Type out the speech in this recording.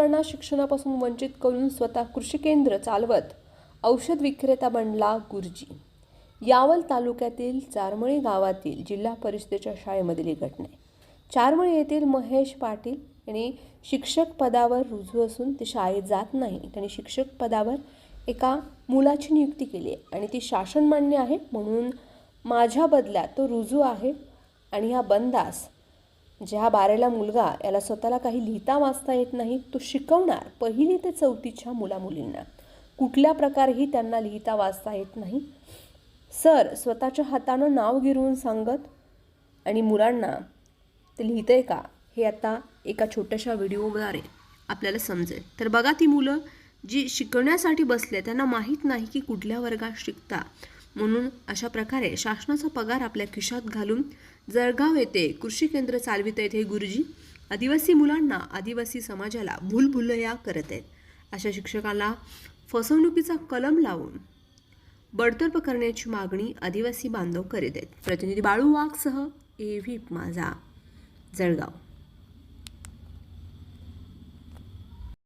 मुलांना शिक्षणापासून वंचित करून स्वतः कृषी केंद्र चालवत औषध विक्रेता बनला गुरुजी. यावल तालुक्यातील चारमळी गावातील जिल्हा परिषदेच्या शाळेमधील ही घटना आहे. चारमळी येथील महेश पाटील यांनी शिक्षक पदावर रुजू असून ते शाळेत जात नाही. त्यांनी शिक्षक पदावर एका मुलाची नियुक्ती केली आहे आणि ती शासन मान्य आहे म्हणून माझ्या बदल्यात तो रुजू आहे आणि हा बंदास ज्या बारेला मुलगा याला स्वतःला काही लिहिता वाचता येत नाही तो शिकवणार पहिली ते चौथीच्या मुलामुलींना. कुठल्या प्रकारेही त्यांना लिहिता वाचता येत नाही. सर स्वतःच्या हातानं नाव गिरवून सांगत आणि मुलांना ते लिहितंय का? हे आता एका छोट्याशा व्हिडिओद्वारे आपल्याला समजेल. तर बघा ती मुलं जी शिकवण्यासाठी बसले त्यांना माहीत नाही की कुठल्या वर्गात शिकता. म्हणून अशा प्रकारे शासनाचा पगार आपल्या खिशात घालून जळगाव येथे कृषी केंद्र चालवित आहेत हे गुरुजी. आदिवासी मुलांना आदिवासी समाजाला भूलभुलया करत आहेत. अशा शिक्षकाला फसवणुकीचा कलम लावून बडतर्फ करण्याची मागणी आदिवासी बांधव करीत आहेत. प्रतिनिधी बाळू वाघसह ए व्ही माझा जळगाव.